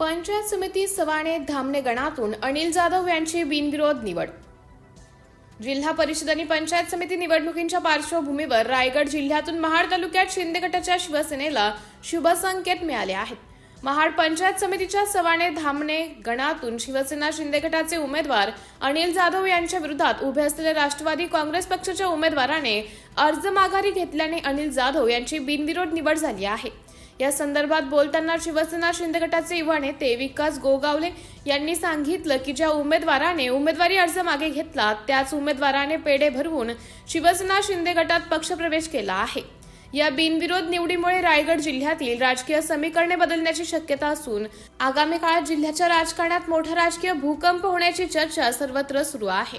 पंचायत समिती सवाणे धामणे गणातून अनिल जाधव यांची बिनविरोध निवड. जिल्हा परिषद आणि पंचायत समिती निवडणुकींच्या पार्श्वभूमीवर रायगड जिल्ह्यातून महाड तालुक्यात शिंदे गटाच्या शिवसेनेला शुभसंकेत मिळाले आहेत. महाड पंचायत समितीच्या सवाणे धामणे गणातून शिवसेना शिंदे गटाचे उमेदवार अनिल जाधव यांच्या विरोधात उभे असलेल्या राष्ट्रवादी काँग्रेस पक्षाच्या उमेदवाराने अर्ज माघारी घेतल्याने अनिल जाधव यांची बिनविरोध निवड झाली आहे. या संदर्भात बोलताना शिवसेना शिंदे गटाचे युवा नेते विकास गोगावले यांनी सांगितलं की ज्या उमेदवाराने उमेदवारी अर्ज मागे घेतला त्याच उमेदवाराने पेढे भरवून शिवसेना शिंदे गटात पक्षप्रवेश केला आहे. या बिनविरोध निवडीमुळे रायगड जिल्ह्यातील राजकीय समीकरणे बदलण्याची शक्यता असून आगामी काळात जिल्ह्याच्या राजकारणात मोठा राजकीय भूकंप होण्याची चर्चा सर्वत्र सुरू आहे.